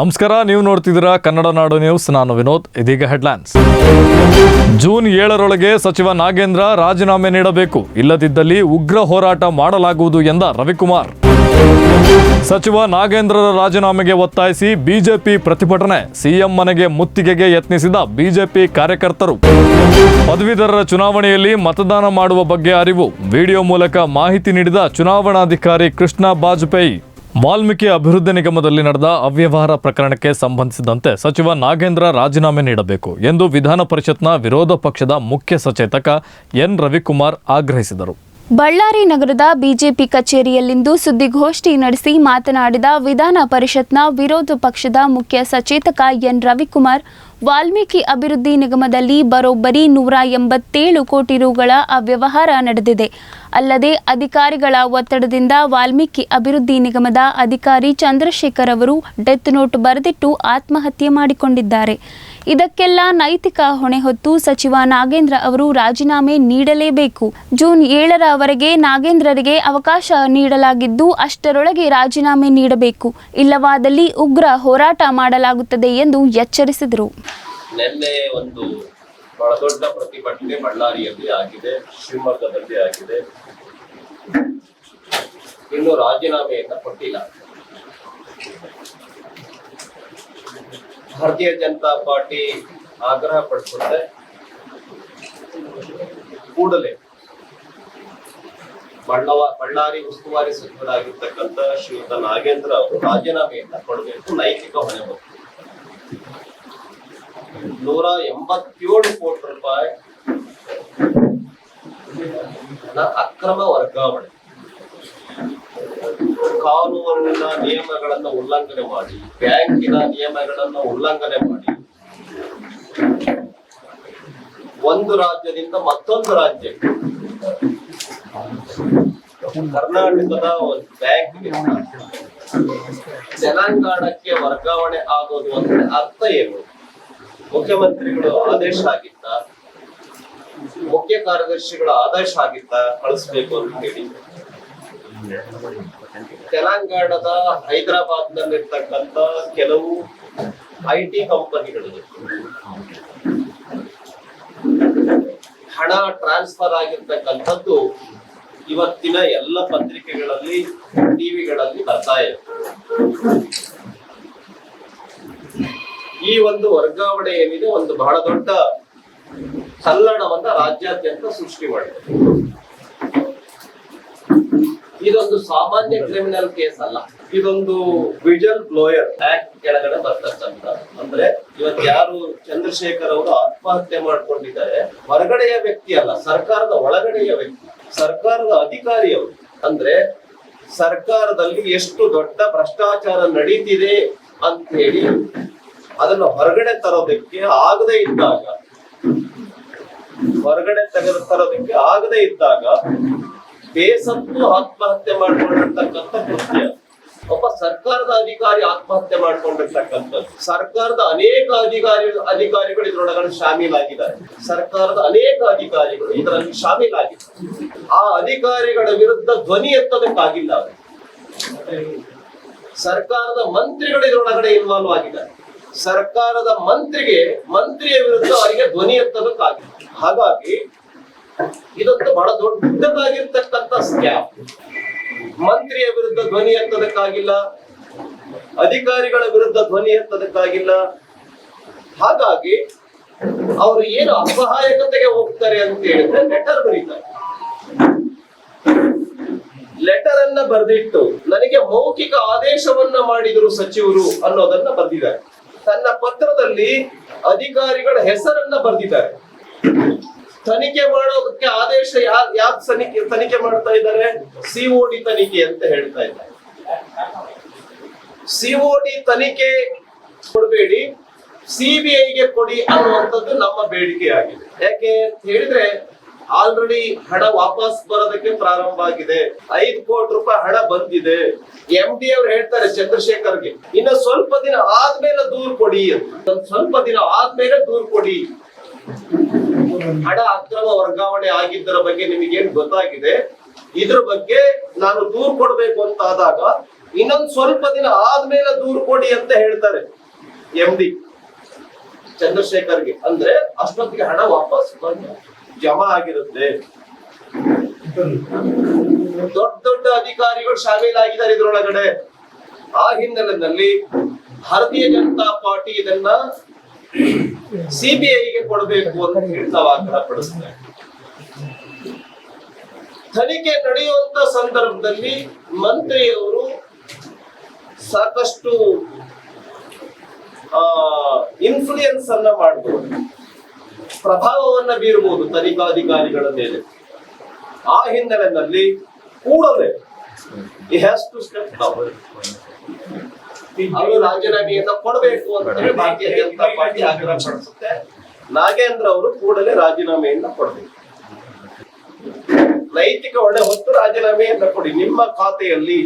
ನಮಸ್ಕಾರ, ನೀವು ನೋಡ್ತಿದ್ದೀರಾ ಕನ್ನಡ ನಾಡು ನ್ಯೂಸ್. ನಾನು ವಿನೋದ್, ಇದೀಗ ಹೆಡ್ಲೈನ್ಸ್. ಜೂನ್ ಏಳರೊಳಗೆ ಸಚಿವ ನಾಗೇಂದ್ರ ರಾಜೀನಾಮೆ ನೀಡಬೇಕು. ಇಲ್ಲದಿದ್ದಲ್ಲಿ ಉಗ್ರ ಹೋರಾಟ ಮಾಡಲಾಗುವುದು ಎಂದ ರವಿಕುಮಾರ್. ಸಚಿವ ನಾಗೇಂದ್ರರ ರಾಜೀನಾಮೆಗೆ ಒತ್ತಾಯಿಸಿ ಬಿಜೆಪಿ ಪ್ರತಿಭಟನೆ, ಸಿಎಂ ಮನೆಗೆ ಮುತ್ತಿಗೆಗೆ ಯತ್ನಿಸಿದ ಬಿಜೆಪಿ ಕಾರ್ಯಕರ್ತರು. ಪದವೀಧರರ ಚುನಾವಣೆಯಲ್ಲಿ ಮತದಾನ ಮಾಡುವ ಬಗ್ಗೆ ಅರಿವು. ವಿಡಿಯೋ ಮೂಲಕ ಮಾಹಿತಿ ನೀಡಿದ ಚುನಾವಣಾಧಿಕಾರಿ ಕೃಷ್ಣ ಬಾಜಪೇಯಿ. ವಾಲ್ಮೀಕಿ ಅಭಿವೃದ್ಧಿ ನಿಗಮದಲ್ಲಿ ನಡೆದ ಅವ್ಯವಹಾರ ಪ್ರಕರಣಕ್ಕೆ ಸಂಬಂಧಿಸಿದಂತೆ ಸಚಿವ ನಾಗೇಂದ್ರ ರಾಜೀನಾಮೆ ನೀಡಬೇಕು ಎಂದು ವಿಧಾನ ಪರಿಷತ್ನ ವಿರೋಧ ಪಕ್ಷದ ಮುಖ್ಯ ಸಚೇತಕ ಎನ್ ರವಿಕುಮಾರ್ ಆಗ್ರಹಿಸಿದರು. ಬಳ್ಳಾರಿ ನಗರದ ಬಿಜೆಪಿ ಕಚೇರಿಯಲ್ಲಿಂದು ಸುದ್ದಿಗೋಷ್ಠಿ ನಡೆಸಿ ಮಾತನಾಡಿದ ವಿಧಾನ ಪರಿಷತ್ನ ವಿರೋಧ ಪಕ್ಷದ ಮುಖ್ಯ ಸಚೇತಕ ಎನ್ ರವಿಕುಮಾರ್ ವಾಲ್ಮೀಕಿ ಅಭಿವೃದ್ಧಿ ನಿಗಮದಲ್ಲಿ ಬರೋಬ್ಬರಿ ನೂರ ಎಂಬತ್ತೇಳು ಕೋಟಿ ರುಗಳ ಅವ್ಯವಹಾರ ನಡೆದಿದೆ. ಅಲ್ಲದೆ ಅಧಿಕಾರಿಗಳ ಒತ್ತಡದಿಂದ ವಾಲ್ಮೀಕಿ ಅಭಿವೃದ್ಧಿ ನಿಗಮದ ಅಧಿಕಾರಿ ಚಂದ್ರಶೇಖರ್ ಅವರು ಡೆತ್ ನೋಟ್ ಬರೆದಿಟ್ಟು ಆತ್ಮಹತ್ಯೆ ಮಾಡಿಕೊಂಡಿದ್ದಾರೆ. ಇದಕ್ಕೆಲ್ಲ ನೈತಿಕ ಹೊಣೆ ಹೊತ್ತು ಸಚಿವ ನಾಗೇಂದ್ರ ಅವರು ರಾಜೀನಾಮೆ ನೀಡಲೇಬೇಕು. ಜೂನ್ ಏಳರವರೆಗೆ ನಾಗೇಂದ್ರರಿಗೆ ಅವಕಾಶ ನೀಡಲಾಗಿದ್ದು ಅಷ್ಟರೊಳಗೆ ರಾಜೀನಾಮೆ ನೀಡಬೇಕು. ಇಲ್ಲವಾದಲ್ಲಿ ಉಗ್ರ ಹೋರಾಟ ಮಾಡಲಾಗುತ್ತದೆ ಎಂದು ಎಚ್ಚರಿಸಿದರು. ನಿನ್ನೆ ಒಂದು ಬಹಳ ದೊಡ್ಡ ಪ್ರತಿಭಟನೆ ಬಳ್ಳಾರಿಯಲ್ಲಿ ಆಗಿದೆ, ಶಿವಮೊಗ್ಗದಲ್ಲಿ ಆಗಿದೆ. ಇನ್ನು ರಾಜೀನಾಮೆಯನ್ನ ಕೊಟ್ಟಿಲ್ಲ. ಭಾರತೀಯ ಜನತಾ ಪಾರ್ಟಿ ಆಗ್ರಹ ಪಡಿಸುತ್ತೆ ಕೂಡಲೇ ಬಳ್ಳವ, ಬಳ್ಳಾರಿ ಉಸ್ತುವಾರಿ ಸಚಿವರಾಗಿರ್ತಕ್ಕಂಥ ಶ್ರೀಯುತ ನಾಗೇಂದ್ರ ಅವರು ರಾಜೀನಾಮೆಯನ್ನ ಕೊಡಬೇಕು, ನೈತಿಕ ಹೊಣೆ ಹೊತ್ತು ನೂರ ಎಂಬತ್ತೇಳು ಕೋಟಿ ರೂಪಾಯಿ ಅಕ್ರಮ ವರ್ಗಾವಣೆ. ಕಾನೂನಿನ ನಿಯಮಗಳನ್ನು ಉಲ್ಲಂಘನೆ ಮಾಡಿ, ಬ್ಯಾಂಕಿನ ನಿಯಮಗಳನ್ನು ಉಲ್ಲಂಘನೆ ಮಾಡಿ. ಒಂದು ರಾಜ್ಯದಿಂದ ಮತ್ತೊಂದು ರಾಜ್ಯಕ್ಕೆ. ಕರ್ನಾಟಕದ ಒಂದು ಬ್ಯಾಂಕ್ ತೆಲಂಗಾಣಕ್ಕೆ ವರ್ಗಾವಣೆ ಆಗೋದು ಅಂದ್ರೆ ಅರ್ಥ ಏನು? ಮುಖ್ಯಮಂತ್ರಿಗಳು ಆದೇಶ ಆಗಿತ್ತ ಮುಖ್ಯ ಕಾರ್ಯದರ್ಶಿಗಳ ಆದೇಶ ಆಗಿತ್ತ ಕಳಿಸ್ಬೇಕು ಅಂತ ಹೇಳಿ. ತೆಲಂಗಾಣದ ಹೈದರಾಬಾದ್ ನಲ್ಲಿರ್ತಕ್ಕಂಥ ಕೆಲವು ಐ ಟಿ ಕಂಪನಿಗಳಿಗೆ ಹಣ ಟ್ರಾನ್ಸ್ಫರ್ ಆಗಿರ್ತಕ್ಕಂಥದ್ದು ಇವತ್ತಿನ ಎಲ್ಲ ಪತ್ರಿಕೆಗಳಲ್ಲಿ ಟಿವಿಗಳಲ್ಲಿ ಬರ್ತಾ ಇದೆ. ಈ ಒಂದು ವರ್ಗಾವಣೆ ಏನಿದೆ, ಒಂದು ಬಹಳ ದೊಡ್ಡ ಸಲ್ಲಣವನ್ನ ರಾಜ್ಯಾದ್ಯಂತ ಸೃಷ್ಟಿ ಮಾಡಿದೆ. ಇದೊಂದು ಸಾಮಾನ್ಯ ಕ್ರಿಮಿನಲ್ ಕೇಸ್ ಅಲ್ಲ. ಇದೊಂದು ವಿಜಲ್ ಬ್ಲೋಯರ್ ಆಕ್ಟ್ ಕೆಳಗಡೆ ಬರ್ತಕ್ಕಂತ ಅಂದ್ರೆ ಇವತ್ತು ಯಾರು ಚಂದ್ರಶೇಖರ್ ಅವರು ಆತ್ಮಹತ್ಯೆ ಮಾಡ್ಕೊಂಡಿದ್ದಾರೆ, ಹೊರಗಡೆಯ ವ್ಯಕ್ತಿ ಅಲ್ಲ, ಸರ್ಕಾರದ ಒಳಗಡೆಯ ವ್ಯಕ್ತಿ, ಸರ್ಕಾರದ ಅಧಿಕಾರಿಯವರು ಅಂದ್ರೆ ಸರ್ಕಾರದಲ್ಲಿ ಎಷ್ಟು ದೊಡ್ಡ ಭ್ರಷ್ಟಾಚಾರ ನಡೀತಿದೆ ಅಂತ ಹೇಳಿ ಅದನ್ನು ಹೊರಗಡೆ ತರೋದಕ್ಕೆ ಆಗದೆ ಇದ್ದಾಗ, ಹೊರಗಡೆ ತೆಗೆದು ತರೋದಕ್ಕೆ ಆಗದೆ ಇದ್ದಾಗ ಬೇಸತ್ತು ಆತ್ಮಹತ್ಯೆ ಮಾಡ್ಕೊಂಡಿರ್ತಕ್ಕಂಥ ಕೃತ್ಯ. ಒಬ್ಬ ಸರ್ಕಾರದ ಅಧಿಕಾರಿ ಆತ್ಮಹತ್ಯೆ ಮಾಡ್ಕೊಂಡಿರ್ತಕ್ಕಂಥದ್ದು. ಸರ್ಕಾರದ ಅನೇಕ ಅಧಿಕಾರಿ ಅಧಿಕಾರಿಗಳು ಇದರೊಳಗಡೆ ಶಾಮೀಲಾಗಿದ್ದಾರೆ. ಸರ್ಕಾರದ ಅನೇಕ ಅಧಿಕಾರಿಗಳು ಇದರಲ್ಲಿ ಶಾಮೀಲಾಗಿದ್ದಾರೆ. ಆ ಅಧಿಕಾರಿಗಳ ವಿರುದ್ಧ ಧ್ವನಿ ಎತ್ತದಕ್ಕಾಗಿಲ್ಲ ಸರ್ಕಾರದ ಮಂತ್ರಿಗಳು ಇದರೊಳಗಡೆ ಇನ್ವಾಲ್ವ್ ಆಗಿದ್ದಾರೆ. ಸರ್ಕಾರದ ಮಂತ್ರಿಗೆ, ಮಂತ್ರಿಯ ವಿರುದ್ಧ ಅವರಿಗೆ ಧ್ವನಿ ಎತ್ತದಕ್ಕಾಗಿಲ್ಲ ಹಾಗಾಗಿ ಇದೊಂದು ಬಹಳ ದೊಡ್ಡದಾಗಿರ್ತಕ್ಕಂಥ ಸ್ಕ್ಯಾಪ್ ಮಂತ್ರಿಯ ವಿರುದ್ಧ ಧ್ವನಿ ಎತ್ತದಕ್ಕಾಗಿಲ್ಲ, ಅಧಿಕಾರಿಗಳ ವಿರುದ್ಧ ಧ್ವನಿ ಎತ್ತದಕ್ಕಾಗಿಲ್ಲ. ಹಾಗಾಗಿ ಅವರು ಏನು ಅಸಹಾಯಕತೆಗೆ ಹೋಗ್ತಾರೆ ಅಂತ ಹೇಳಿದ್ರೆ ಲೆಟರ್ ಬರೀತಾರೆ. ಲೆಟರ್ ಅನ್ನ ಬರೆದಿಟ್ಟು ನನಗೆ ಮೌಖಿಕ ಆದೇಶವನ್ನ ಮಾಡಿದ್ರು ಸಚಿವರು ಅನ್ನೋದನ್ನ ಬರೆದಿದ್ದಾರೆ. ತನ್ನ ಪತ್ರದಲ್ಲಿ ಅಧಿಕಾರಿಗಳ ಹೆಸರನ್ನ ಬರೆದಿದ್ದಾರೆ. ತನಿಖೆ ಮಾಡೋದಕ್ಕೆ ಆದೇಶ ಯಾರ್ ತನಿಖೆ ತನಿಖೆ ಮಾಡ್ತಾ ಇದ್ದಾರೆ? ಸಿಒಡಿ ತನಿಖೆ ಅಂತ ಹೇಳ್ತಾ ಇದ್ದಾರೆ. ಸಿಒಡಿ ತನಿಖೆ ಕೊಡಬೇಡಿ. ಸಿಬಿಐಗೆ ಕೊಡಿ ಅನ್ನುವಂಥದ್ದು ನಮ್ಮ ಬೇಡಿಕೆ ಆಗಿದೆ. ಯಾಕೆ ಅಂತ ಹೇಳಿದ್ರೆ ಆಲ್ರೆಡಿ ಹಣ ವಾಪಸ್ ಬರೋದಕ್ಕೆ ಪ್ರಾರಂಭ ಆಗಿದೆ. ಐದು ಕೋಟಿ ರೂಪಾಯಿ ಹಣ ಬಂದಿದೆ. ಎಂ ಡಿ ಅವ್ರು ಹೇಳ್ತಾರೆ ಚಂದ್ರಶೇಖರ್ಗೆ, ಇನ್ನ ಸ್ವಲ್ಪ ದಿನ ಆದ್ಮೇಲೆ ದೂರ್ ಕೊಡಿ ಅಂತ. ಸ್ವಲ್ಪ ದಿನ ಆದ್ಮೇಲೆ ದೂರ್ ಕೊಡಿ. ಹಣ ಅಕ್ರಮ ವರ್ಗಾವಣೆ ಆಗಿದ್ದರ ಬಗ್ಗೆ ನಿಮಗೇನ್ ಗೊತ್ತಾಗಿದೆ? ಇದ್ರ ಬಗ್ಗೆ ನಾನು ದೂರ್ ಕೊಡ್ಬೇಕು ಅಂತ ಆದಾಗ ಇನ್ನೊಂದ್ ಸ್ವಲ್ಪ ದಿನ ಆದ್ಮೇಲೆ ದೂರ್ ಕೊಡಿ ಅಂತ ಹೇಳ್ತಾರೆ ಎಂ ಡಿ ಚಂದ್ರಶೇಖರ್ಗೆ. ಅಂದ್ರೆ ಅಷ್ಟೊತ್ತಿಗೆ ಹಣ ವಾಪಸ್ ಬಂದು ಜಮಾ ಆಗಿರುತ್ತೆ. ದೊಡ್ಡ ದೊಡ್ಡ ಅಧಿಕಾರಿಗಳು ಶಾಮೀಲಾಗಿದ್ದಾರೆ ಇದ್ರೊಳಗಡೆ. ಆ ಹಿನ್ನೆಲೆಯಲ್ಲಿ ಭಾರತೀಯ ಜನತಾ ಪಾರ್ಟಿ ಇದನ್ನ ಸಿಬಿಐಗೆ ಕೊಡಬೇಕು ಅಂತ ಹಿಡಿತವಾಗ್ರಹ ಪಡಿಸ್ತಾರೆ. ತನಿಖೆ ನಡೆಯುವಂತ ಸಂದರ್ಭದಲ್ಲಿ ಮಂತ್ರಿಯವರು ಸಾಕಷ್ಟು ಇನ್ಫ್ಲೂಯೆನ್ಸ್ ಅನ್ನ ಮಾಡಬಹುದು ಪ್ರಭಾವವನ್ನ ಬೀರಬಹುದು ತನಿಖಾಧಿಕಾರಿಗಳ ಮೇಲೆ. ಆ ಹಿನ್ನೆಲೆಯಲ್ಲಿ ಕೂಡಲೇ ಸ್ಟೆಪ್ ಅವರು ರಾಜೀನಾಮೆಯನ್ನ ಕೊಡಬೇಕು ಅಂತ ಹೇಳಿ ಭಾರತೀಯ ಜನತಾ ಪಾರ್ಟಿ ಆಗ್ರಹ ಪಡಿಸುತ್ತೆ. ನಾಗೇಂದ್ರ ಅವರು ಕೂಡಲೇ ರಾಜೀನಾಮೆಯನ್ನ ಕೊಡಬೇಕು. ನೈತಿಕ ಒಳ್ಳೆ ಹೊತ್ತು ರಾಜೀನಾಮೆಯನ್ನ ಕೊಡಿ. ನಿಮ್ಮ ಖಾತೆಯಲ್ಲಿ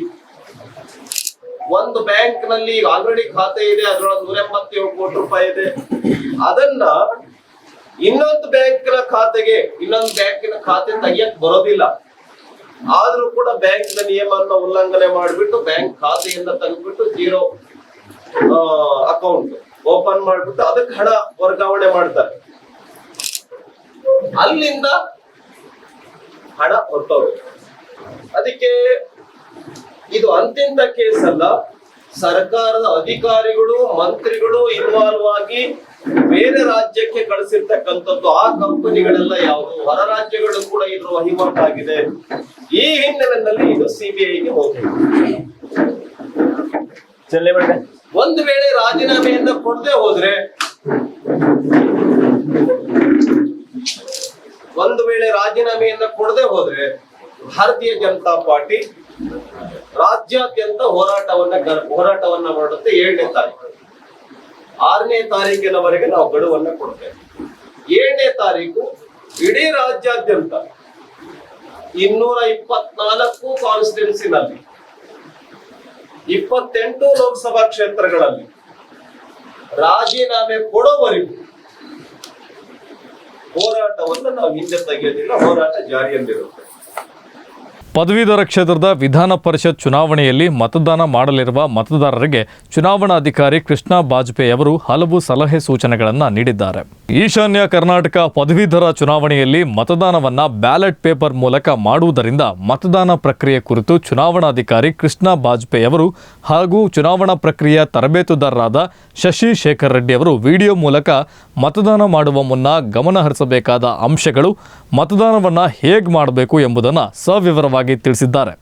ಒಂದು ಬ್ಯಾಂಕ್ನಲ್ಲಿ ಆಲ್ರೆಡಿ ಖಾತೆ ಇದೆ ಅದರೊಳಗೆ ನೂರ ಎಂಬತ್ತೇಳು ಕೋಟಿ ರೂಪಾಯಿ ಇದೆ. ಅದನ್ನ ಇನ್ನೊಂದು ಬ್ಯಾಂಕಿನ ಖಾತೆಗೆ ಇನ್ನೊಂದು ಬ್ಯಾಂಕಿನ ಖಾತೆ ತೆಗಿಯಕ್ ಬರೋದಿಲ್ಲ. ಆದ್ರೂ ಕೂಡ ಬ್ಯಾಂಕ್ನ ನಿಯಮವನ್ನ ಉಲ್ಲಂಘನೆ ಮಾಡಿಬಿಟ್ಟು ಬ್ಯಾಂಕ್ ಖಾತೆಯಿಂದ ತಂದ್ಬಿಟ್ಟು ಜೀರೋ ಅಕೌಂಟ್ ಓಪನ್ ಮಾಡ್ಬಿಟ್ಟು ಅದಕ್ಕೆ ಹಣ ವರ್ಗಾವಣೆ ಮಾಡ್ತಾರೆ. ಅಲ್ಲಿಂದ ಹಣ ಹೊರಟೋಗುತ್ತೆ ಅದಕ್ಕೆ ಇದು ಅಂತಿಂತ ಕೇಸ್ ಅಲ್ಲ, ಸರ್ಕಾರದ ಅಧಿಕಾರಿಗಳು, ಮಂತ್ರಿಗಳು ಇನ್ವಾಲ್ವ್ ಆಗಿ ಬೇರೆ ರಾಜ್ಯಕ್ಕೆ ಕಳಿಸಿರ್ತಕ್ಕಂಥದ್ದು ಆ ಕಂಪನಿಗಳೆಲ್ಲ ಯಾವುದು ಹೊರ ರಾಜ್ಯಗಳು ಕೂಡ ಇದ್ರ ವಹಿವಾಟಾಗಿದೆ ಈ ಹಿನ್ನೆಲೆಯಲ್ಲಿ ಇದು ಸಿಬಿಐಗೆ ಹೋಗಿದೆ. ಒಂದು ವೇಳೆ ರಾಜೀನಾಮೆಯನ್ನ ಕೊಡದೆ ಹೋದ್ರೆ ಒಂದು ವೇಳೆ ರಾಜೀನಾಮೆಯನ್ನ ಕೊಡದೆ ಹೋದ್ರೆ ಭಾರತೀಯ ಜನತಾ ಪಾರ್ಟಿ ರಾಜ್ಯಾದ್ಯಂತ ಹೋರಾಟವನ್ನ ಹೋರಾಟವನ್ನ ಮಾಡುತ್ತೆ ಏಳನೇ ತಾರೀಕು. ಆರನೇ ತಾರೀಕಿನವರೆಗೆ ನಾವು ಗಡುವನ್ನ ಕೊಡ್ತೇವೆ ಏಳನೇ ತಾರೀಕು ಇಡೀ ರಾಜ್ಯಾದ್ಯಂತ ಇನ್ನೂರ ಇಪ್ಪತ್ನಾಲ್ಕು ಕಾನ್ಸ್ಟಿಟ್ಯೂನ್ಸಿನಲ್ಲಿ ಇಪ್ಪತ್ತೆಂಟು ಲೋಕಸಭಾ ಕ್ಷೇತ್ರಗಳಲ್ಲಿ ರಾಜೀನಾಮೆ ಕೊಡೋವರೆಗೂ ಹೋರಾಟವನ್ನು ನಾವು ಹಿಂದೆ ತೆಗೆಯೋದಿಲ್ಲ, ಹೋರಾಟ ಜಾರಿಯಲ್ಲಿರುತ್ತೆ. ಪದವೀಧರ ಕ್ಷೇತ್ರದ ವಿಧಾನ ಪರಿಷತ್ ಚುನಾವಣೆಯಲ್ಲಿ ಮತದಾನ ಮಾಡಲಿರುವ ಮತದಾರರಿಗೆ ಚುನಾವಣಾಧಿಕಾರಿ ಕೃಷ್ಣ ಬಾಜಪೇಯಿ ಅವರು ಹಲವು ಸಲಹೆ ಸೂಚನೆಗಳನ್ನು ನೀಡಿದ್ದಾರೆ. ಈಶಾನ್ಯ ಕರ್ನಾಟಕ ಪದವೀಧರ ಚುನಾವಣೆಯಲ್ಲಿ ಮತದಾನವನ್ನು ಬ್ಯಾಲೆಟ್ ಪೇಪರ್ ಮೂಲಕ ಮಾಡುವುದರಿಂದ ಮತದಾನ ಪ್ರಕ್ರಿಯೆ ಕುರಿತು ಚುನಾವಣಾಧಿಕಾರಿ ಕೃಷ್ಣ ಬಾಜಪೇಯಿ ಅವರು ಹಾಗೂ ಚುನಾವಣಾ ಪ್ರಕ್ರಿಯೆಯ ತರಬೇತುದಾರರಾದ ಶಶಿ ಶೇಖರ್ ರೆಡ್ಡಿ ಅವರು ವಿಡಿಯೋ ಮೂಲಕ ಮತದಾನ ಮಾಡುವ ಮುನ್ನ ಗಮನಹರಿಸಬೇಕಾದ ಅಂಶಗಳು ಮತದಾನವನ್ನು ಹೇಗೆ ಮಾಡಬೇಕು ಎಂಬುದನ್ನು ಸವಿವರವಾಗಿ ತಿಳಿಸಿದ್ದಾರೆ.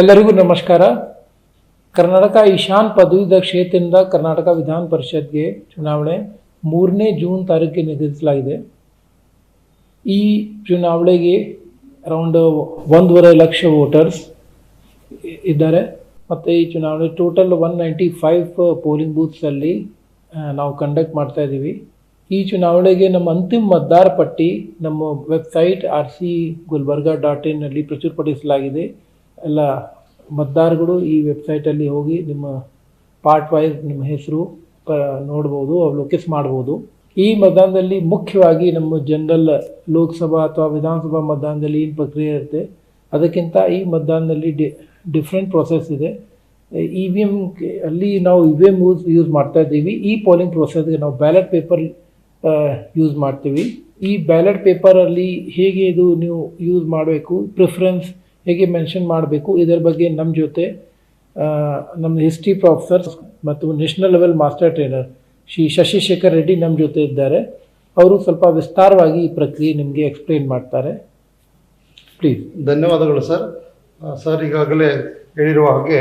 ಎಲ್ಲರಿಗೂ ನಮಸ್ಕಾರ. ಕರ್ನಾಟಕ ಈಶಾನ್ ಪದವೀಧರ ಕ್ಷೇತ್ರದಿಂದ ಕರ್ನಾಟಕ ವಿಧಾನ ಪರಿಷತ್ಗೆ ಚುನಾವಣೆ ಮೂರನೇ ಜೂನ್ ತಾರೀಕಿಗೆ ನಿಗದಿಸಲಾಗಿದೆ ಈ ಚುನಾವಣೆಗೆ ಅರೌಂಡ್ ಒಂದೂವರೆ ಲಕ್ಷ ವೋಟರ್ಸ್ ಇದ್ದಾರೆ. ಮತ್ತು ಈ ಚುನಾವಣೆ total one ninety five polling ಬೂತ್ಸಲ್ಲಿ ನಾವು ಕಂಡಕ್ಟ್ ಮಾಡ್ತಾ ಇದ್ದೀವಿ. ಈ ಚುನಾವಣೆಗೆ ನಮ್ಮ ಅಂತಿಮ ಮತದಾರ ಪಟ್ಟಿ ನಮ್ಮ website R C Gulbarga dot ಇನ್ನಲ್ಲಿ ಪ್ರಚುರಪಡಿಸಲಾಗಿದೆ. ಎಲ್ಲ ಮತದಾರಗಳು ಈ ವೆಬ್ಸೈಟಲ್ಲಿ ಹೋಗಿ ನಿಮ್ಮ ಪಾರ್ಟ್ ವೈಸ್ ನಿಮ್ಮ ಹೆಸರು ಪ ನೋಡ್ಬೋದು ಅವಲೋಕಿಸ್ ಮಾಡ್ಬೋದು. ಈ ಮತದಾನದಲ್ಲಿ ಮುಖ್ಯವಾಗಿ ನಮ್ಮ ಜನರಲ್ ಲೋಕಸಭಾ ಅಥವಾ ವಿಧಾನಸಭಾ ಮತದಾನದಲ್ಲಿ ಏನು ಪ್ರಕ್ರಿಯೆ ಇರುತ್ತೆ, ಅದಕ್ಕಿಂತ ಈ ಮತದಾನದಲ್ಲಿ ಡಿ, ಡಿಫ್ರೆಂಟ್ ಪ್ರೊಸೆಸ್ ಇದೆ. ಇ ವಿ ಎಂ ಅಲ್ಲಿ ನಾವು E V M use use ಮಾಡ್ತಾ ಇದ್ದೀವಿ. ಈ ಪೋಲಿಂಗ್ ಪ್ರೊಸೆಸ್ಗೆ ನಾವು ಬ್ಯಾಲೆಟ್ ಪೇಪರ್ ಯೂಸ್ ಮಾಡ್ತೀವಿ. ಈ ಬ್ಯಾಲೆಟ್ ಪೇಪರಲ್ಲಿ ಹೇಗೆ ಇದು ನೀವು ಯೂಸ್ ಮಾಡಬೇಕು ಪ್ರಿಫರೆನ್ಸ್ ಹೇಗೆ ಮೆನ್ಷನ್ ಮಾಡಬೇಕು, ಇದರ ಬಗ್ಗೆ ನಮ್ಮ ಜೊತೆ ನಮ್ಮ ಹಿಸ್ಟ್ರಿ ಪ್ರೊಫೆಸರ್ ಮತ್ತು national level master trainer Shri Shashishekar Reddy ನಮ್ಮ ಜೊತೆ ಇದ್ದಾರೆ. ಅವರು ಸ್ವಲ್ಪ ವಿಸ್ತಾರವಾಗಿ ಈ ಪ್ರಕ್ರಿಯೆ ನಿಮಗೆ ಎಕ್ಸ್ಪ್ಲೈನ್ ಮಾಡ್ತಾರೆ. ಪ್ಲೀಸ್ ಧನ್ಯವಾದಗಳು ಸರ್. ಸರ್ ಈಗಾಗಲೇ ಹೇಳಿರುವ ಹಾಗೆ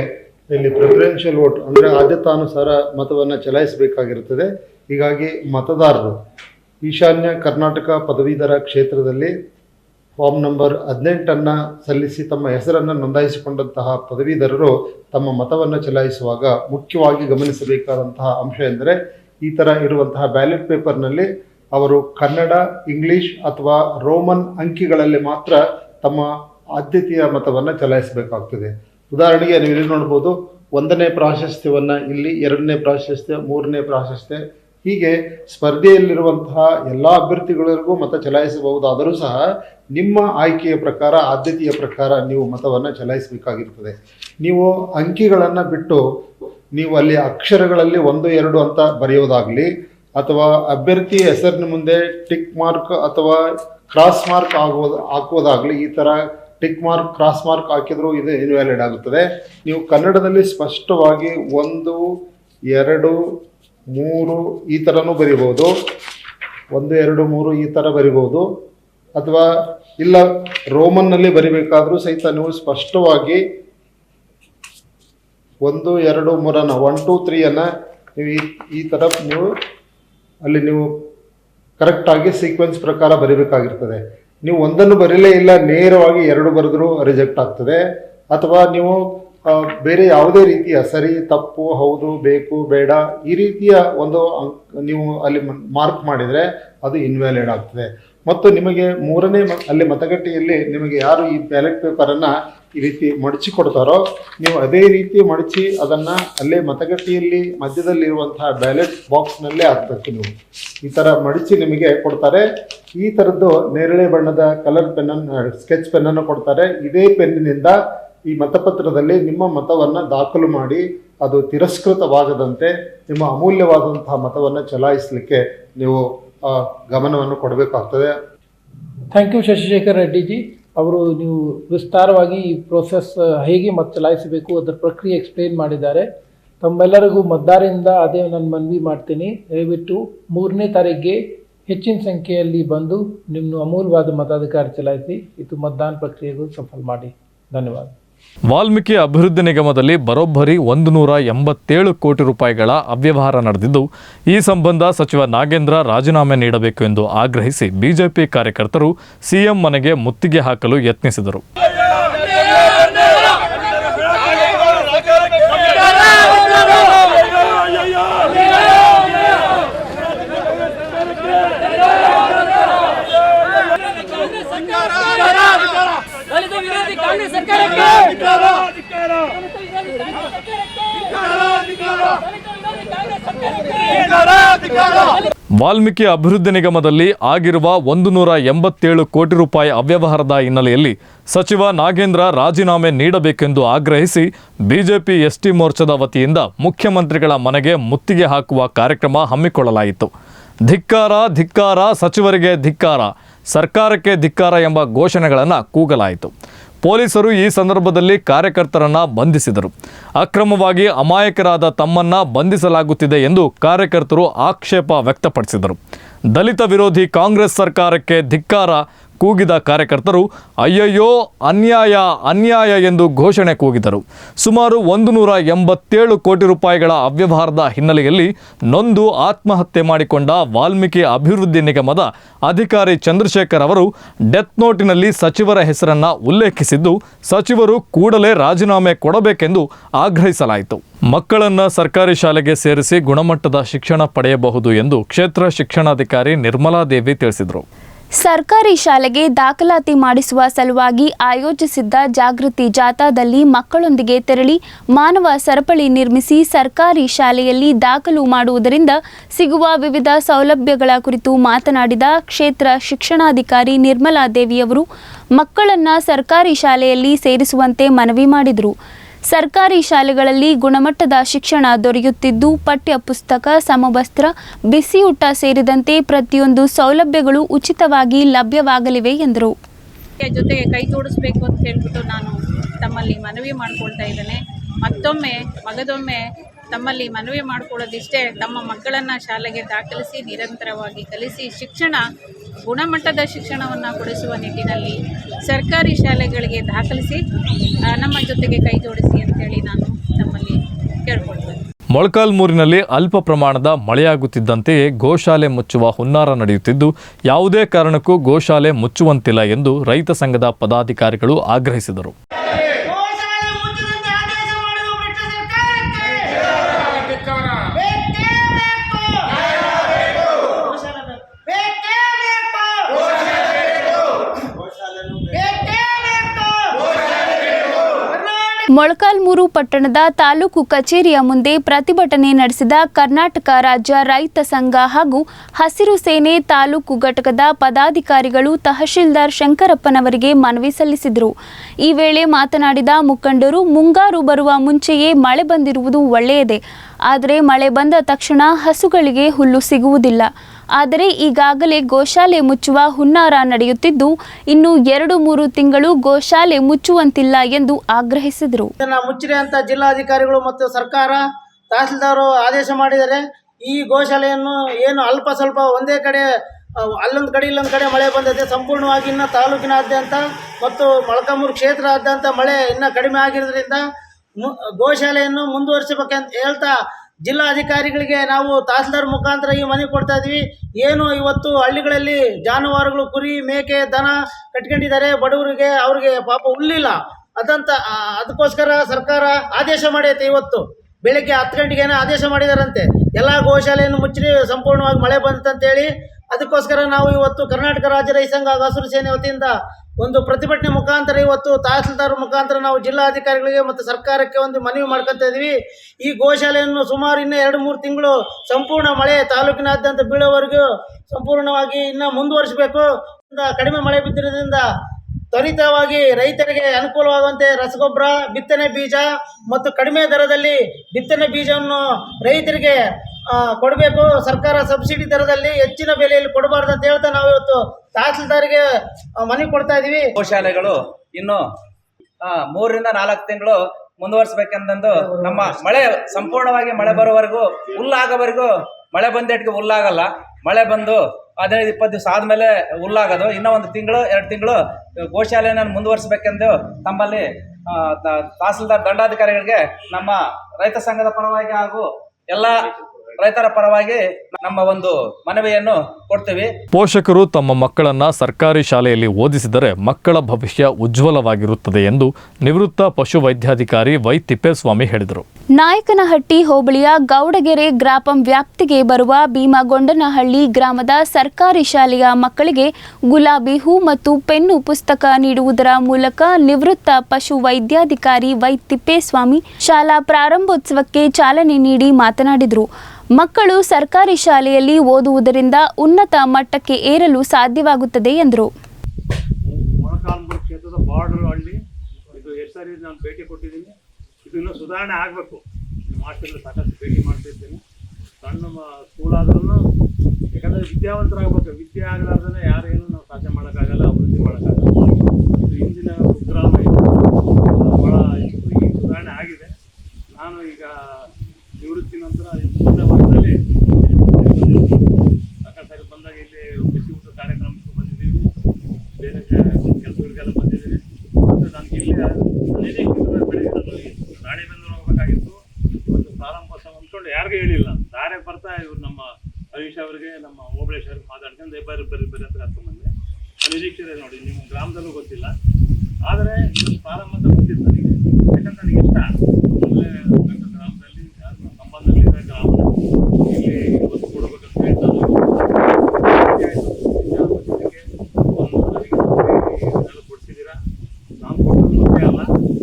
ಇಲ್ಲಿ ಪ್ರಿಫರೆನ್ಷಿಯಲ್ ವೋಟ್ ಅಂದರೆ ಆದ್ಯತಾನುಸಾರ ಮತವನ್ನು ಚಲಾಯಿಸಬೇಕಾಗಿರುತ್ತದೆ. ಹೀಗಾಗಿ ಮತದಾರರು ಈಶಾನ್ಯ ಕರ್ನಾಟಕ ಪದವೀಧರ ಕ್ಷೇತ್ರದಲ್ಲಿ ಫಾರ್ಮ್ ನಂಬರ್ ಹದಿನೆಂಟನ್ನು ಸಲ್ಲಿಸಿ ತಮ್ಮ ಹೆಸರನ್ನು ನೋಂದಾಯಿಸಿಕೊಂಡಂತಹ ಪದವೀಧರರು ತಮ್ಮ ಮತವನ್ನು ಚಲಾಯಿಸುವಾಗ ಮುಖ್ಯವಾಗಿ ಗಮನಿಸಬೇಕಾದಂತಹ ಅಂಶ ಎಂದರೆ ಈ ಥರ ಇರುವಂತಹ ಬ್ಯಾಲೆಟ್ ಪೇಪರ್ನಲ್ಲಿ ಅವರು ಕನ್ನಡ, ಇಂಗ್ಲಿಷ್ ಅಥವಾ ರೋಮನ್ ಅಂಕಿಗಳಲ್ಲಿ ಮಾತ್ರ ತಮ್ಮ ಆದ್ಯತೆಯ ಮತವನ್ನು ಚಲಾಯಿಸಬೇಕಾಗ್ತದೆ. ಉದಾಹರಣೆಗೆ ನೀವು ಇಲ್ಲಿ ನೋಡ್ಬೋದು, ಒಂದನೇ ಪ್ರಾಶಸ್ತ್ಯವನ್ನು ಇಲ್ಲಿ, ಎರಡನೇ ಪ್ರಾಶಸ್ತ್ಯ, ಮೂರನೇ ಪ್ರಾಶಸ್ತ್ಯ, ಹೀಗೆ ಸ್ಪರ್ಧೆಯಲ್ಲಿರುವಂತಹ ಎಲ್ಲ ಅಭ್ಯರ್ಥಿಗಳಿಗೂ ಮತ ಚಲಾಯಿಸಬಹುದಾದರೂ ಸಹ ನಿಮ್ಮ ಆಯ್ಕೆಯ ಪ್ರಕಾರ, ಆದ್ಯತೆಯ ಪ್ರಕಾರ ನೀವು ಮತವನ್ನು ಚಲಾಯಿಸಬೇಕಾಗಿರ್ತದೆ. ನೀವು ಅಂಕಿಗಳನ್ನು ಬಿಟ್ಟು ನೀವು ಅಲ್ಲಿ ಅಕ್ಷರಗಳಲ್ಲಿ ಒಂದು, ಎರಡು ಅಂತ ಬರೆಯೋದಾಗಲಿ, ಅಥವಾ ಅಭ್ಯರ್ಥಿ ಹೆಸರಿನ ಮುಂದೆ ಟಿಕ್ ಮಾರ್ಕ್ ಅಥವಾ ಕ್ರಾಸ್ ಮಾರ್ಕ್ ಆಗುವುದು ಹಾಕುವುದಾಗಲಿ ಈ ಥರ ಟಿಕ್ ಮಾರ್ಕ್, ಕ್ರಾಸ್ ಮಾರ್ಕ್ ಹಾಕಿದರೂ ಇದು ಇನ್ವ್ಯಾಲಿಡ್ ಆಗುತ್ತದೆ. ನೀವು ಕನ್ನಡದಲ್ಲಿ ಸ್ಪಷ್ಟವಾಗಿ ಒಂದು, ಎರಡು, ಮೂರು ಈ ಥರನೂ ಬರಿಬೋದು ಒಂದು, ಎರಡು, ಮೂರು ಈ ಥರ ಬರಿಬೋದು ಅಥವಾ ಇಲ್ಲ, ರೋಮನ್ನಲ್ಲಿ ಬರಿಬೇಕಾದರೂ ಸಹಿತ ನೀವು ಸ್ಪಷ್ಟವಾಗಿ ಒಂದು, ಎರಡು, ಮೂರನ್ನು ಒನ್ ಟೂ ತ್ರೀಯನ್ನು ನೀವು ಈ ಈ ಥರ ನೀವು ಅಲ್ಲಿ ನೀವು ಕರೆಕ್ಟಾಗಿ ಸೀಕ್ವೆನ್ಸ್ ಪ್ರಕಾರ ಬರಿಬೇಕಾಗಿರ್ತದೆ. ನೀವು ಒಂದನ್ನು ಬರೀಲೇ ಇಲ್ಲ, ನೇರವಾಗಿ ಎರಡು ಬರೆದರೂ ರಿಜೆಕ್ಟ್ ಆಗ್ತದೆ. ಅಥವಾ ನೀವು ಬೇರೆ ಯಾವುದೇ ರೀತಿಯ ಸರಿ, ತಪ್ಪು, ಹೌದು, ಬೇಕು, ಬೇಡ, ಈ ರೀತಿಯ ಒಂದು ನೀವು ಅಲ್ಲಿ ಮಾರ್ಕ್ ಮಾಡಿದರೆ ಅದು ಇನ್ವ್ಯಾಲಿಡ್ ಆಗ್ತದೆ. ಮತ್ತು ನಿಮಗೆ ಮೂರನೇ ಅಲ್ಲಿ ಮತಗಟ್ಟೆಯಲ್ಲಿ ನಿಮಗೆ ಯಾರು ಈ ಬ್ಯಾಲೆಟ್ ಪೇಪರನ್ನು ಈ ರೀತಿ ಮಡಚಿ ಕೊಡ್ತಾರೋ, ನೀವು ಅದೇ ರೀತಿ ಮಡಚಿ ಅದನ್ನು ಅಲ್ಲೇ ಮತಗಟ್ಟೆಯಲ್ಲಿ ಮಧ್ಯದಲ್ಲಿರುವಂತಹ ಬ್ಯಾಲೆಟ್ ಬಾಕ್ಸ್ನಲ್ಲೇ ಹಾಕ್ಬೇಕು ನೀವು. ಈ ಥರ ಮಡಚಿ ನಿಮಗೆ ಕೊಡ್ತಾರೆ. ಈ ಥರದ್ದು ನೇರಳೆ ಬಣ್ಣದ ಕಲರ್ ಪೆನ್ನನ್ನು ಸ್ಕೆಚ್ ಪೆನ್ನನ್ನು ಕೊಡ್ತಾರೆ. ಇದೇ ಪೆನ್ನಿನಿಂದ ಈ ಮತಪತ್ರದಲ್ಲಿ ನಿಮ್ಮ ಮತವನ್ನು ದಾಖಲು ಮಾಡಿ, ಅದು ತಿರಸ್ಕೃತವಾಗದಂತೆ ನಿಮ್ಮ ಅಮೂಲ್ಯವಾದಂತಹ ಮತವನ್ನು ಚಲಾಯಿಸಲಿಕ್ಕೆ ನೀವು ಗಮನವನ್ನು ಕೊಡಬೇಕಾಗ್ತದೆ. Thank you Shashishekar Reddy ji. ಅವರು ನೀವು ವಿಸ್ತಾರವಾಗಿ ಈ ಪ್ರೋಸೆಸ್ ಹೇಗೆ ಮತ್ತೆ ಚಲಾಯಿಸಬೇಕು ಅದರ ಪ್ರಕ್ರಿಯೆ ಎಕ್ಸ್ಪ್ಲೇನ್ ಮಾಡಿದ್ದಾರೆ. ತಮ್ಮೆಲ್ಲರಿಗೂ ಮದ್ದಾರಿಂದ ಅದೇ ನಾನು ಮನವಿ ಮಾಡ್ತೀನಿ. ದಯವಿಟ್ಟು ಮೂರನೇ ತಾರೀಕಿಗೆ ಹೆಚ್ಚಿನ ಸಂಖ್ಯೆಯಲ್ಲಿ ಬಂದು ನಿಮ್ಮ ಅಮೂಲ್ಯವಾದ ಮತಾಧಿಕಾರ ಚಲಾಯಿಸಿ. ಇದು ಮತದಾನ ಪ್ರಕ್ರಿಯೆಗೂ ಸಫಲ ಮಾಡಿ. ಧನ್ಯವಾದ. ವಾಲ್ಮೀಕಿ ಅಭಿವೃದ್ಧಿ ನಿಗಮದಲ್ಲಿ ಬರೋಬ್ಬರಿ ಒಂದು ನೂರ ಎಂಬತ್ತೇಳು ಕೋಟಿ ರೂಪಾಯಿಗಳ ಅವ್ಯವಹಾರ ನಡೆದಿದ್ದು, ಈ ಸಂಬಂಧ ಸಚಿವ ನಾಗೇಂದ್ರ ರಾಜೀನಾಮೆ ನೀಡಬೇಕು ಎಂದು ಆಗ್ರಹಿಸಿ ಬಿಜೆಪಿ ಕಾರ್ಯಕರ್ತರು ಸಿಎಂ ಮನೆಗೆ ಮುತ್ತಿಗೆ ಹಾಕಲು ಯತ್ನಿಸಿದರು. ಕಾಂಗ್ರೆಸ್ ಸರ್ಕಾರಕ್ಕೆ! ವಾಲ್ಮೀಕಿ ಅಭಿವೃದ್ಧಿ ನಿಗಮದಲ್ಲಿ ಆಗಿರುವ ಒಂದು ನೂರ ಎಂಬತ್ತೇಳು ಕೋಟಿ ರೂಪಾಯಿ ಅವ್ಯವಹಾರದ ಹಿನ್ನೆಲೆಯಲ್ಲಿ ಸಚಿವ ನಾಗೇಂದ್ರ ರಾಜೀನಾಮೆ ನೀಡಬೇಕೆಂದು ಆಗ್ರಹಿಸಿ ಬಿಜೆಪಿ ಎಸ್ಟಿ ಮೋರ್ಚಾದ ವತಿಯಿಂದ ಮುಖ್ಯಮಂತ್ರಿಗಳ ಮನೆಗೆ ಮುತ್ತಿಗೆ ಹಾಕುವ ಕಾರ್ಯಕ್ರಮ ಹಮ್ಮಿಕೊಳ್ಳಲಾಯಿತು. ಧಿಕ್ಕಾರ ಧಿಕ್ಕಾರ, ಸಚಿವರಿಗೆ ಧಿಕ್ಕಾರ, ಸರ್ಕಾರಕ್ಕೆ ಧಿಕ್ಕಾರ ಎಂಬ ಘೋಷಣೆಗಳನ್ನು ಕೂಗಲಾಯಿತು. ಪೊಲೀಸರು ಈ ಸಂದರ್ಭದಲ್ಲಿ ಕಾರ್ಯಕರ್ತರನ್ನ ಬಂಧಿಸಿದರು. ಅಕ್ರಮವಾಗಿ ಅಮಾಯಕರಾದ ತಮ್ಮನ್ನ ಬಂಧಿಸಲಾಗುತ್ತಿದೆ ಎಂದು ಕಾರ್ಯಕರ್ತರು ಆಕ್ಷೇಪ ವ್ಯಕ್ತಪಡಿಸಿದರು. ದಲಿತ ವಿರೋಧಿ ಕಾಂಗ್ರೆಸ್ ಸರ್ಕಾರಕ್ಕೆ ಧಿಕ್ಕಾರ ಕೂಗಿದ ಕಾರ್ಯಕರ್ತರು, ಅಯ್ಯಯ್ಯೋ, ಅನ್ಯಾಯ ಅನ್ಯಾಯ ಎಂದು ಘೋಷಣೆ ಕೂಗಿದರು. ಸುಮಾರು ಒಂದು ನೂರ ಎಂಬತ್ತೇಳು ಕೋಟಿ ರೂಪಾಯಿಗಳ ಅವ್ಯವಹಾರದ ಹಿನ್ನೆಲೆಯಲ್ಲಿ ನೊಂದು ಆತ್ಮಹತ್ಯೆ ಮಾಡಿಕೊಂಡ ವಾಲ್ಮೀಕಿ ಅಭಿವೃದ್ಧಿ ನಿಗಮದ ಅಧಿಕಾರಿ ಚಂದ್ರಶೇಖರ್ ಅವರು ಡೆತ್ ನೋಟಿನಲ್ಲಿ ಸಚಿವರ ಹೆಸರನ್ನು ಉಲ್ಲೇಖಿಸಿದ್ದು, ಸಚಿವರು ಕೂಡಲೇ ರಾಜೀನಾಮೆ ಕೊಡಬೇಕೆಂದು ಆಗ್ರಹಿಸಲಾಯಿತು. ಮಕ್ಕಳನ್ನು ಸರ್ಕಾರಿ ಶಾಲೆಗೆ ಸೇರಿಸಿ ಗುಣಮಟ್ಟದ ಶಿಕ್ಷಣ ಪಡೆಯಬಹುದು ಎಂದು ಕ್ಷೇತ್ರ ಶಿಕ್ಷಣಾಧಿಕಾರಿ ನಿರ್ಮಲಾದೇವಿ ತಿಳಿಸಿದರು. ಸರ್ಕಾರಿ ಶಾಲೆಗೆ ದಾಖಲಾತಿ ಮಾಡಿಸುವ ಸಲುವಾಗಿ ಆಯೋಜಿಸಿದ್ದ ಜಾಗೃತಿ ಜಾಥಾದಲ್ಲಿ ಮಕ್ಕಳೊಂದಿಗೆ ತೆರಳಿ ಮಾನವ ಸರಪಳಿ ನಿರ್ಮಿಸಿ ಸರ್ಕಾರಿ ಶಾಲೆಯಲ್ಲಿ ದಾಖಲು ಮಾಡುವುದರಿಂದ ಸಿಗುವ ವಿವಿಧ ಸೌಲಭ್ಯಗಳ ಕುರಿತು ಮಾತನಾಡಿದ ಕ್ಷೇತ್ರ ಶಿಕ್ಷಣಾಧಿಕಾರಿ ನಿರ್ಮಲಾ ದೇವಿಯವರು, ಮಕ್ಕಳನ್ನ ಸರ್ಕಾರಿ ಶಾಲೆಯಲ್ಲಿ ಸೇರಿಸುವಂತೆ ಮನವಿ ಮಾಡಿದರು. ಸರ್ಕಾರಿ ಶಾಲೆಗಳಲ್ಲಿ ಗುಣಮಟ್ಟದ ಶಿಕ್ಷಣ ದೊರೆಯುತ್ತಿದ್ದು, ಪಠ್ಯ ಪುಸ್ತಕ, ಸಮವಸ್ತ್ರ, ಬಿಸಿಯೂಟ ಸೇರಿದಂತೆ ಪ್ರತಿಯೊಂದು ಸೌಲಭ್ಯಗಳು ಉಚಿತವಾಗಿ ಲಭ್ಯವಾಗಲಿವೆ ಎಂದರು. ಜೊತೆಗೆ ಕೈ ಜೋಡಿಸಬೇಕು ಅಂತ ಹೇಳ್ಬಿಟ್ಟು ನಾನು ತಮ್ಮಲ್ಲಿ ಮನವಿ ಮಾಡ್ಕೊಳ್ತಾ ಇದ್ದೇನೆ. ಮತ್ತೊಮ್ಮೆ, ಮಗದೊಮ್ಮೆ ತಮ್ಮಲ್ಲಿ ಮನವಿ ಮಾಡ್ಕೊಳ್ಳೋದಿಷ್ಟೇ ತಮ್ಮ ಮಕ್ಕಳನ್ನು ಶಾಲೆಗೆ ದಾಖಲಿಸಿ ನಿರಂತರವಾಗಿ ಕಲಿಸಿ ಶಿಕ್ಷಣ, ಗುಣಮಟ್ಟದ ಶಿಕ್ಷಣವನ್ನು ಕೊಡಿಸುವ ನಿಟ್ಟಿನಲ್ಲಿ ಸರ್ಕಾರಿ ಶಾಲೆಗಳಿಗೆ ದಾಖಲಿಸಿ ನಮ್ಮ ಜೊತೆಗೆ ಕೈ ಜೋಡಿಸಿ ಅಂತೇಳಿ ನಾನು ತಮ್ಮಲ್ಲಿ ಕೇಳ್ಕೊಳ್ತೇನೆ. ಮೊಳಕಾಲ್ಮೂರಿನಲ್ಲಿ ಅಲ್ಪ ಪ್ರಮಾಣದ ಮಳೆಯಾಗುತ್ತಿದ್ದಂತೆಯೇ ಗೋಶಾಲೆ ಮುಚ್ಚುವ ಹುನ್ನಾರ ನಡೆಯುತ್ತಿದ್ದು, ಯಾವುದೇ ಕಾರಣಕ್ಕೂ ಗೋಶಾಲೆ ಮುಚ್ಚುವಂತಿಲ್ಲ ಎಂದು ರೈತ ಸಂಘದ ಪದಾಧಿಕಾರಿಗಳು ಆಗ್ರಹಿಸಿದರು ಗೋಶಾಲೆ ಮುಚ್ಚಿದಂತೆ ಆದೇಶ ಮಾಡುವ ಭ್ರಷ್ಟ ಸರ್ಕಾರಕ್ಕೆ ಬೇಕೇ ಬೇಕು. ಗೋಶಾಲೆ ಬೇಕು. ಬೇಕೇ ಬೇಕು. ಬೇಕೇ ಬೇಕು. ಕರ್ನಾಟಕ ಮೊಳಕಾಲ್ಮೂರು ಪಟ್ಟಣದ ತಾಲೂಕು ಕಚೇರಿಯ ಮುಂದೆ ಪ್ರತಿಭಟನೆ ನಡೆಸಿದ ಕರ್ನಾಟಕ ರಾಜ್ಯ ರೈತ ಸಂಘ ಹಾಗೂ ಹಸಿರು ಸೇನೆ ತಾಲೂಕು ಘಟಕದ ಪದಾಧಿಕಾರಿಗಳು ತಹಶೀಲ್ದಾರ್ ಶಂಕರಪ್ಪನವರಿಗೆ ಮನವಿ ಸಲ್ಲಿಸಿದರು. ಈ ವೇಳೆ ಮಾತನಾಡಿದ ಮುಖಂಡರು, ಮುಂಗಾರು ಬರುವ ಮುಂಚೆಯೇ ಮಳೆ ಬಂದಿರುವುದು ಒಳ್ಳೆಯದೇ, ಆದರೆ ಮಳೆ ಬಂದ ತಕ್ಷಣ ಹಸುಗಳಿಗೆ ಹುಲ್ಲು ಸಿಗುವುದಿಲ್ಲ. ಆದರೆ ಈಗಾಗಲೇ ಗೋಶಾಲೆ ಮುಚ್ಚುವ ಹುನ್ನಾರ ನಡೆಯುತ್ತಿದ್ದು, ಇನ್ನು ಎರಡು ಮೂರು ತಿಂಗಳು ಗೋಶಾಲೆ ಮುಚ್ಚುವಂತಿಲ್ಲ ಎಂದು ಆಗ್ರಹಿಸಿದರು. ಇದನ್ನ ಮುಚ್ಚಿರಿ ಅಂತ ಜಿಲ್ಲಾಧಿಕಾರಿಗಳು ಮತ್ತು ಸರ್ಕಾರ ತಹಸೀಲ್ದಾರು ಆದೇಶ ಮಾಡಿದರೆ ಈ ಗೋಶಾಲೆಯನ್ನು ಏನು ಅಲ್ಪ ಸ್ವಲ್ಪ ಒಂದೇ ಕಡೆ, ಅಲ್ಲೊಂದು ಕಡೆ ಇಲ್ಲೊಂದು ಕಡೆ ಮಳೆ ಬಂದಿದೆ ಸಂಪೂರ್ಣವಾಗಿ ಇನ್ನು ತಾಲೂಕಿನಾದ್ಯಂತ ಮತ್ತು ಮಳಕಮೂರು ಕ್ಷೇತ್ರಾದ್ಯಂತ ಮಳೆ ಇನ್ನೂ ಕಡಿಮೆ ಆಗಿರೋದ್ರಿಂದ ಮು ಗೋಶಾಲೆಯನ್ನು ಮುಂದುವರಿಸಬೇಕಂತ ಹೇಳ್ತಾ ಜಿಲ್ಲಾಧಿಕಾರಿಗಳಿಗೆ ನಾವು ತಹಸೀಲ್ದಾರ್ ಮುಖಾಂತರ ಈ ಮನವಿ ಕೊಡ್ತಾ ಇದೀವಿ ಏನು ಇವತ್ತು ಹಳ್ಳಿಗಳಲ್ಲಿ ಜಾನುವಾರುಗಳು ಕುರಿ, ಮೇಕೆ, ದನ ಕಟ್ಕೊಂಡಿದ್ದಾರೆ. ಬಡವರಿಗೆ ಅವ್ರಿಗೆ ಪಾಪ ಉಳ್ಳಿಲ್ಲ ಅದಂತ ಅದಕ್ಕೋಸ್ಕರ ಸರ್ಕಾರ ಆದೇಶ ಮಾಡೈತೆ ಇವತ್ತು. ಬೆಳಿಗ್ಗೆ ಹತ್ತು ಗಂಟೆಗೇನೆ ಆದೇಶ ಮಾಡಿದಾರಂತೆ. ಎಲ್ಲ ಗೋಶಾಲೆಯನ್ನು ಮುಚ್ಚಿ ಸಂಪೂರ್ಣವಾಗಿ ಮಳೆ ಬಂತಂತೇಳಿ ಅದಕ್ಕೋಸ್ಕರ ನಾವು ಇವತ್ತು ಕರ್ನಾಟಕ ರಾಜ್ಯ ರೈತ ಸಂಘ ಹಸಿರು ಸೇನೆ ವತಿಯಿಂದ ಒಂದು ಪ್ರತಿಭಟನೆ ಮುಖಾಂತರ ಇವತ್ತು ತಹಸೀಲ್ದಾರ್ ಮುಖಾಂತರ ನಾವು ಜಿಲ್ಲಾಧಿಕಾರಿಗಳಿಗೆ ಮತ್ತು ಸರ್ಕಾರಕ್ಕೆ ಒಂದು ಮನವಿ ಮಾಡ್ಕೊತಾ ಇದ್ದೀವಿ. ಈ ಗೋಶಾಲೆಯನ್ನು ಸುಮಾರು ಇನ್ನೂ ಎರಡು ಮೂರು ತಿಂಗಳು ಸಂಪೂರ್ಣ ಮಳೆ ತಾಲೂಕಿನಾದ್ಯಂತ ಬೀಳೋವರೆಗೂ ಸಂಪೂರ್ಣವಾಗಿ ಇನ್ನೂ ಮುಂದುವರಿಸಬೇಕು. ಕಡಿಮೆ ಮಳೆ ಬಿದ್ದಿರೋದ್ರಿಂದ ತ್ವರಿತವಾಗಿ ರೈತರಿಗೆ ಅನುಕೂಲವಾಗುವಂತೆ ರಸಗೊಬ್ಬರ, ಬಿತ್ತನೆ ಬೀಜ ಮತ್ತು ಕಡಿಮೆ ದರದಲ್ಲಿ ಬಿತ್ತನೆ ಬೀಜವನ್ನು ರೈತರಿಗೆ ಕೊಡಬೇಕು. ಸರ್ಕಾರ ಸಬ್ಸಿಡಿ ದರದಲ್ಲಿ ಹೆಚ್ಚಿನ ಬೆಲೆಯಲ್ಲಿ ಕೊಡಬಾರ್ದು ಅಂತ ಹೇಳ್ತಾ ನಾವು ಇವತ್ತು ತಹಸೀಲ್ದಾರ್ಗೆ ಮನವಿ ಕೊಡ್ತಾ ಇದೀವಿ. ಗೋಶಾಲೆಗಳು ಇನ್ನು ಮೂರರಿಂದ ನಾಲ್ಕು ತಿಂಗಳು ಮುಂದುವರಿಸಬೇಕೆಂದು ನಮ್ಮ ಮಳೆ ಸಂಪೂರ್ಣವಾಗಿ ಮಳೆ ಬರೋವರೆಗೂ ಹುಲ್ಲಾಗೋವರೆಗೂ ಮಳೆ ಬಂದೇಟ್ಗೆ ಹುಲ್ಲಾಗಲ್ಲ. ಮಳೆ ಬಂದು ಹದಿನೈದು, ಇಪ್ಪತ್ತು ದಿವಸ ಆದಮೇಲೆ ಹುಲ್ಲಾಗೋದು. ಇನ್ನೂ ಒಂದು ತಿಂಗಳು, ಎರಡು ತಿಂಗಳು ಗೋಶಾಲೆಯನ್ನು ಮುಂದುವರಿಸಬೇಕೆಂದು ತಮ್ಮಲ್ಲಿ ತಹಸೀಲ್ದಾರ್ ದಂಡಾಧಿಕಾರಿಗಳಿಗೆ ನಮ್ಮ ರೈತ ಸಂಘದ ಪರವಾಗಿ ಹಾಗೂ ಎಲ್ಲ ರೈತರ ಪರವಾಗಿ ನಮ್ಮ ಒಂದು ಮನವಿಯನ್ನು ಕೊಡ್ತೀವಿ. ಪೋಷಕರು ತಮ್ಮ ಮಕ್ಕಳನ್ನ ಸರ್ಕಾರಿ ಶಾಲೆಯಲ್ಲಿ ಓದಿಸಿದರೆ ಮಕ್ಕಳ ಭವಿಷ್ಯ ಉಜ್ವಲವಾಗಿರುತ್ತದೆ ಎಂದು ನಿವೃತ್ತ ಪಶು ವೈದ್ಯಾಧಿಕಾರಿ ವೈ ತಿಪ್ಪೇಸ್ವಾಮಿ ಹೇಳಿದರು. ನಾಯಕನಹಟ್ಟಿ ಹೋಬಳಿಯ ಗೌಡಗೆರೆ ಗ್ರಾಪಂ ವ್ಯಾಪ್ತಿಗೆ ಬರುವ ಭೀಮಗೊಂಡನಹಳ್ಳಿ ಗ್ರಾಮದ ಸರ್ಕಾರಿ ಶಾಲೆಯ ಮಕ್ಕಳಿಗೆ ಗುಲಾಬಿ ಹೂ ಮತ್ತು ಪೆನ್ನು ಪುಸ್ತಕ ನೀಡುವುದರ ಮೂಲಕ ನಿವೃತ್ತ ಪಶು ವೈದ್ಯಾಧಿಕಾರಿ ವೈ ತಿಪ್ಪೇಸ್ವಾಮಿ ಶಾಲಾ ಪ್ರಾರಂಭೋತ್ಸವಕ್ಕೆ ಚಾಲನೆ ನೀಡಿ ಮಾತನಾಡಿದರು. ಮಕ್ಕಳು ಸರ್ಕಾರಿ ಶಾಲೆಯಲ್ಲಿ ಓದುವುದರಿಂದ ಉನ್ನತ ಮಟ್ಟಕ್ಕೆ ಏರಲು ಸಾಧ್ಯವಾಗುತ್ತದೆ ಎಂದರು. ಸುಧಾರಣೆ ಆಗಬೇಕು. ಸಾಕಷ್ಟು ಭೇಟಿ ಮಾಡ್ತಿರ್ತೀನಿ ಸಣ್ಣ ಸ್ಕೂಲ್ ಆದ್ರೂ ಯಾಕಂದರೆ ವಿದ್ಯಾವಂತರಾಗಬೇಕು. ವಿದ್ಯೆ ಆಗಲಾರ್ದೇ ಯಾರೇನು ನಾವು ಸಾಧ್ಯ ಮಾಡೋಕ್ಕಾಗಲ್ಲ, ಅಭಿವೃದ್ಧಿ ಮಾಡೋಕ್ಕಾಗಲ್ಲ. ಇದು ಹಿಂದಿನ ಕುಗ್ರಾಮ ಇದು ಭಾಳ ಈ ಸುಧಾರಣೆ ಆಗಿದೆ ನಾನು ಈಗ ನಿವೃತ್ತಿ ನಂತರ ಮುಂದಿನ ವರ್ಷದಲ್ಲಿ ಸಾಕಷ್ಟು ಬಂದಾಗ ಇಲ್ಲಿ ಬಿಸಿ ಊಟ ಕಾರ್ಯಕ್ರಮಕ್ಕೆ ಬಂದಿದ್ದೀವಿ ಬೇರೆ ಕೆಲಸಗಳಿಗೆಲ್ಲ ಬಂದಿದ್ದೀನಿ ಮತ್ತು ನನಗೆ ಇಲ್ಲಿ ಅನಿರೀಕ್ಷಿತವಾಗಿ ಬೆಳಗ್ಗೆ ರಾಣಿಬೆಂದೂರು ಹೋಗ್ಬೇಕಾಗಿತ್ತು ಇವತ್ತು ಪ್ರಾರಂಭೋತ್ಸವ ಅಂದ್ಕೊಂಡು ಯಾರಿಗೂ ಹೇಳಿಲ್ಲ ದಾರೆ ಬರ್ತಾ ಇವ್ರು ನಮ್ಮ ಹರೀಶ್ ಅವರಿಗೆ ನಮ್ಮ ಓಬಳೇಶ್ ಅವ್ರಿಗೆ ಮಾತಾಡ್ಕೊಂಡು ಬರ್ರಿ ಬರ್ರಿ ಬರ್ರಿ ಅಂತ ಕರ್ಕೊಂಡ್ಬಂದೆ ಅನಿರೀಕ್ಷಿತ ನೋಡಿ ನಿಮ್ಮ ಗ್ರಾಮದಲ್ಲೂ ಗೊತ್ತಿಲ್ಲ ಆದರೆ ಇದು ಪ್ರಾರಂಭ ಅಂತ ಗೊತ್ತಿತ್ತು ನನಗೆ ಯಾಕಂದ್ರೆ ನನಗೆ ಇಷ್ಟ ಒಳ್ಳೆ ಒಗ್ಗಟ್ಟು ಗ್ರಾಮದಲ್ಲಿ ಯಾರು ಸಂಬಂಧಗಳಿದೆ ಗ್ರಾಮ ಇಲ್ಲಿ ಇವತ್ತು ಕೊಡಬೇಕಂತ ಹೇಳ್ತಾ ಒಂದು ಕೊಡ್ತಿದ್ದೀರಾ ನಾನು ಕೊಟ್ಟದ್ದು ಮುಖ್ಯ ಅಲ್ಲ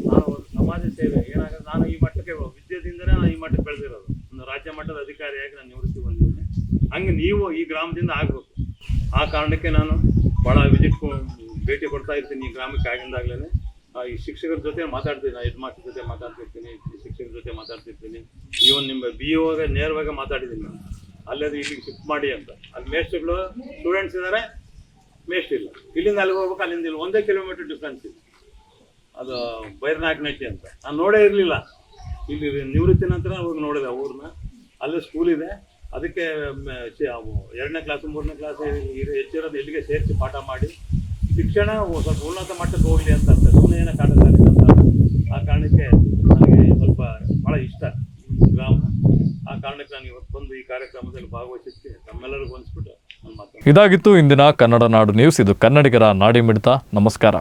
ನಾನು ಒಂದು ಸಮಾಜ ಸೇವೆ ಏನಾಗುತ್ತೆ ನಾನು ಈ ಮಟ್ಟಕ್ಕೆ ವಿದ್ಯೆದಿಂದಲೇ ನಾನು ಈ ಮಟ್ಟಕ್ಕೆ ಬೆಳೆದಿರೋದು ಒಂದು ರಾಜ್ಯ ಮಟ್ಟದ ಅಧಿಕಾರಿಯಾಗಿ ನಾನು ನಿವೃತ್ತಿ ಹೊಂದಿದ್ದೀನಿ ಹಂಗೆ ನೀವು ಈ ಗ್ರಾಮದಿಂದ ಆಗಬೇಕು ಕಾರಣಕ್ಕೆ ನಾನು ಭಾಳ ವಿಸಿಟ್ ಭೇಟಿ ಕೊಡ್ತಾ ಇರ್ತೀನಿ ಈ ಗ್ರಾಮಕ್ಕೆ ಆಗಿಂದಾಗಲೇ ಈ ಶಿಕ್ಷಕರ ಜೊತೆ ಮಾತಾಡ್ತೀನಿ ಹೆಡ್ ಮಾಸ್ಟರ್ ಜೊತೆ ಮಾತಾಡ್ತಿರ್ತೀನಿ ಶಿಕ್ಷಕರ ಜೊತೆ ಮಾತಾಡ್ತಿರ್ತೀನಿ. ಈವನ್ ನಿಮ್ಮ ಬಿ ಒಗೆ ನೇರವಾಗಿ ಮಾತಾಡಿದ್ದೀನಿ ನಾನು. ಅಲ್ಲದೆ ಇಲ್ಲಿಗೆ ಶಿಫ್ಟ್ ಮಾಡಿ ಅಂತ. ಅಲ್ಲಿ ಮೇಸ್ಟ್ಗಳು ಸ್ಟೂಡೆಂಟ್ಸ್ ಇದ್ದಾರೆ ಮೇಸ್ಟ್ ಇಲ್ಲ. ಇಲ್ಲಿಂದ ಅಲ್ಲಿಗೆ ಹೋಗ್ಬೇಕು, ಅಲ್ಲಿಂದ ಇಲ್ಲಿ ಒಂದೇ ಕಿಲೋಮೀಟರ್ ಡಿಫ್ರೆನ್ಸ್ ಇದೆ. ಅದು ಬೈರ್ನಾಗ್ನಟ್ಟಿ ಅಂತ. ನಾನು ನೋಡೇ ಇರಲಿಲ್ಲ. ಇಲ್ಲಿ ನಿವೃತ್ತಿ ನಂತರ ಹೋಗಿ ನೋಡಿದೆ ಊರನ್ನ ಅಲ್ಲೇ ಸ್ಕೂಲ್ ಇದೆ. ಅದಕ್ಕೆ ಎರಡನೇ ಕ್ಲಾಸು ಮೂರನೇ ಕ್ಲಾಸ್ ಹೆಚ್ಚಿರೋದು ಎಲ್ಲಿಗೆ ಸೇರಿಸಿ ಪಾಠ ಮಾಡಿ, ಶಿಕ್ಷಣ ಸ್ವಲ್ಪ ಉನ್ನತ ಮಟ್ಟಕ್ಕೆ ಹೋಗಲಿ ಅಂತ ಸುಮ್ಮನೆ ಏನೋ ಅಂತ ಆ ಕಾರಣಕ್ಕೆ ನನಗೆ ಸ್ವಲ್ಪ ಭಾಳ ಇಷ್ಟ ಗ್ರಾಮ. ಆ ಕಾರಣಕ್ಕೆ ನಾನು ಇವತ್ತು ಬಂದು ಈ ಕಾರ್ಯಕ್ರಮದಲ್ಲಿ ಭಾಗವಹಿಸಿ ತಮ್ಮೆಲ್ಲರಿಗೂ ಅನಿಸ್ಬಿಟ್ಟು ಇದಾಗಿತ್ತು ಇಂದಿನ ಕನ್ನಡ ನಾಡು ನ್ಯೂಸ್ ಇದು ಕನ್ನಡಿಗರ ನಾಡಿ ಮಿಡಿತ ನಮಸ್ಕಾರ.